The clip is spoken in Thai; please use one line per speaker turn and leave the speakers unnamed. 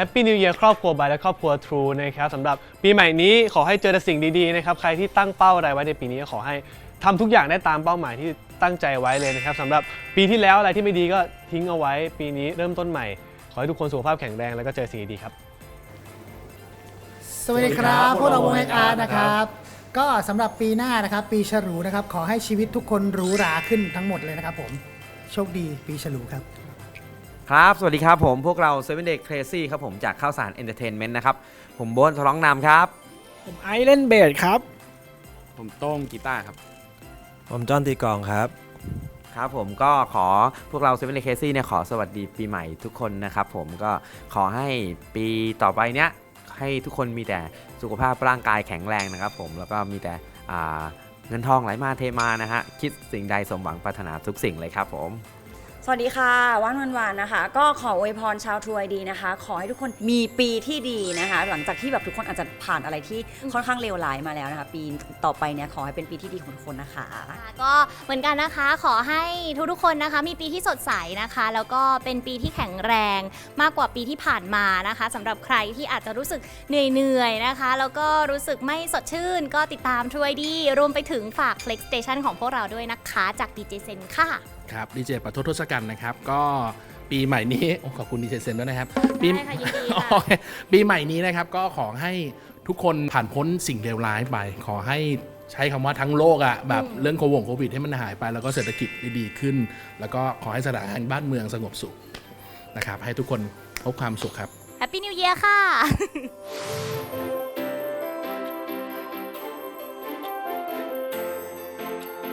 Happy New Year ครอบครัวบายและครอบครัว True นะครับสำหรับปีใหม่นี้ขอให้เจอแต่สิ่งดีๆนะครับใครที่ตั้งเป้าอะไรไว้ในปีนี้ก็ขอให้ทำทุกอย่างได้ตามเป้าหมายที่ตั้งใจไว้เลยนะครับสำหรับปีที่แล้วอะไรที่ไม่ดีก็ทิ้งเอาไว้ปีนี้เริ่มต้นใหม่ ขอให้ทุกคนสุขภาพแข็งแรงแล้วก็เจอสิ่งดีๆครับ
สวัสดีครับพวกเราวงเอกอาร์นะครับ ก็สำหรับปีหน้านะครับ ปีฉลูนะครับ ขอให้ชีวิตทุกคนหรูหราขึ้นทั้งหมดเลยนะครับผม โชคดีปีฉลูครับ
ครับ สวัสดีครับผมพวกเรา Seven Day Crazy ครับผมจากข้าวสาร Entertainment นะครับ ผมโบนทร้องนำครับ
ผมไอซ์เล่นเบสครับ
ผมโต้งกีตาร์ครับ
ผมจอห์นตีกลองครับ
ครับผมก็ขอพวกเรา Seven Day Crazy เนี่ยขอสวัสดีปีใหม่ทุกคนนะครับผมก็ขอให้ปีต่อไปเนี้ยให้ทุกคนมีแต่สุขภาพร่างกายแข็งแรงนะครับผมแล้วก็มีแต่อ่าเงินทองไหลมาเทมานะฮะคิดสิ่งใดสมหวังปรารถนาทุกสิ่งเลยครับผม
สวัสดีค่ะว่านวันวานนะคะ ก็ขออวยพรชาวทรูไอดีนะคะ ขอให้ทุกคนมีปีที่ดีนะคะ หลังจากที่แบบทุกคนอาจจะผ่านอะไรที่ค่อนข้างเลวร้ายมาแล้วนะคะ ปีต่อไปเนี่ยขอให้เป็นปีที่ดีของทุกคนนะคะ
ก็เหมือนกันนะคะขอให้ทุกๆคนนะคะ มีปีที่สดใสนะคะ แล้วก็เป็นปีที่แข็งแรงมากกว่าปีที่ผ่านมานะคะสำหรับใครที่อาจจะรู้สึกเหนื่อยๆนะคะ แล้วก็รู้สึกไม่สดชื่น ก็ติดตามทรวยดีรวมไปถึงฝาก Flex Station ของพวกเราด้วยนะคะ จาก DJ Sen ค่ะ
ครับดีเจปัททศกัณฐ์นะครับ ก็ปีใหม่นี้โอ้ขอบคุณดีเจเซนด้วยนะครับ ปี
ได้ค่ะยินดีค่ะ
โอเคปีใหม่นี้นะครับก็ขอให้ทุกคนผ่านพ้นสิ่งเลวร้ายไป ขอให้ใช้คำว่าทั้งโลกอะแบบเรื่องโควงโควิดให้มันหายไป แล้วก็เศรษฐกิจดีๆขึ้น แล้วก็ขอให้สถานการณ์บ้านเมืองสงบสุขนะครับ ให้ทุกคนพบความสุขครับ
Happy New Year ค่ะ